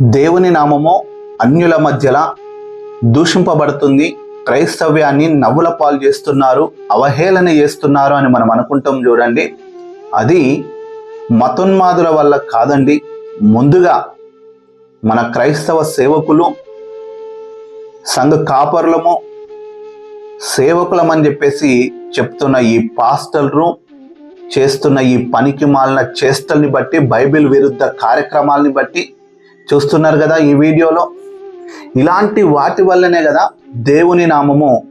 దేవుని నామము అన్యుల మధ్యలో దూషింపబడుతుంది. క్రైస్తవ్యాన్ని నవ్వుల పాలు చేస్తున్నారు అవహేళన చేస్తున్నారు అని మనం అనుకుంటాం చూడండి. అది మతోన్మాదుల వల్ల కాదండి. ముందుగా మన క్రైస్తవ సేవకులు సంఘ కాపరులము సేవకులమని చెప్పేసి చెప్తున్న ఈ పాస్టర్లు చేస్తున్న ఈ పనికి మాలిన చేష్టల్ని బట్టి బైబిల్ విరుద్ధ కార్యక్రమాలని బట్టి చూస్తున్నారు కదా ఈ వీడియోలో. ఇలాంటి వాటి వల్లనే కదా దేవుని నామము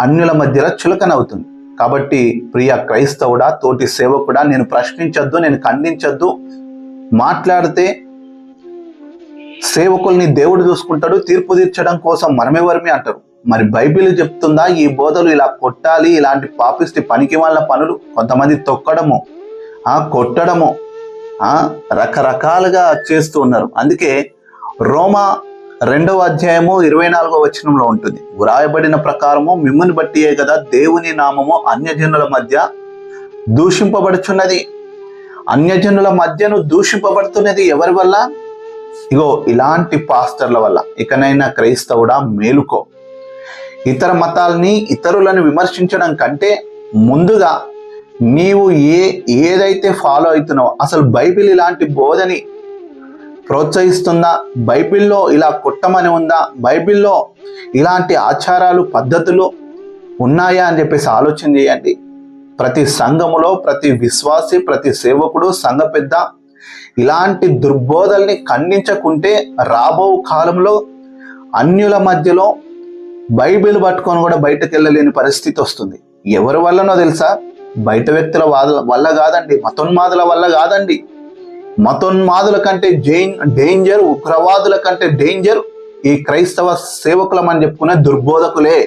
అన్యుల మధ్యలో చులకనవుతుంది. కాబట్టి ప్రియ క్రైస్తవుడా తోటి సేవకుడా నేను ప్రశ్నించొద్దు నేను ఖండించొద్దు. మాట్లాడితే సేవకుల్ని దేవుడు చూసుకుంటాడు తీర్పు తీర్చడం కోసం మనమెవరమే అంటారు. మరి బైబిల్ చెప్తుందా ఈ బోధలు ఇలా కొట్టాలి ఇలాంటి పాపిష్టి పనికి వాళ్ళ పనులు? కొంతమంది తొక్కడము. ఆ కొట్టడము. రకరకాలుగా చేస్తూ ఉన్నారు. అందుకే రోమా రెండవ అధ్యాయము ఇరవై నాలుగో వచనంలో ఉంటుంది. వ్రాయబడిన ప్రకారము మిమ్మల్ని బట్టియే కదా దేవుని నామము అన్యజనుల మధ్య దూషింపబడుచున్నది. అన్యజనుల మధ్యను దూషింపబడుతున్నది ఎవరి వల్ల? ఇగో ఇలాంటి పాస్టర్ల వల్ల. ఇకనైనా క్రైస్తవుడా మేలుకో. ఇతర మతాల్ని ఇతరులను విమర్శించడం కంటే ముందుగా నీవు ఏ ఏదైతే ఫాలో అవుతున్నావో అసలు బైబిల్ ఇలాంటి బోధని ప్రోత్సహిస్తుందా? బైబిల్లో ఇలా కుట్టమని ఉందా? బైబిల్లో ఇలాంటి ఆచారాలు పద్ధతులు ఉన్నాయా అని చెప్పేసి ఆలోచన చేయండి. ప్రతి సంఘములో ప్రతి విశ్వాసి ప్రతి సేవకుడు సంఘ పెద్ద ఇలాంటి దుర్బోధల్ని ఖండించకుంటే రాబో కాలంలో అన్యుల మధ్యలో బైబిల్ పట్టుకొని కూడా బయటకు వెళ్ళలేని పరిస్థితి వస్తుంది. ఎవరి వల్లనో తెలుసా? బయట వ్యక్తుల వల్ల కాదండి మతోన్మాదుల వల్ల కాదండి. మతోన్మాదుల కంటే జైన్ డేంజర్ ఉగ్రవాదుల కంటే డేంజర్ ఈ క్రైస్తవ సేవకులం అని చెప్పుకునే దుర్బోధకులే.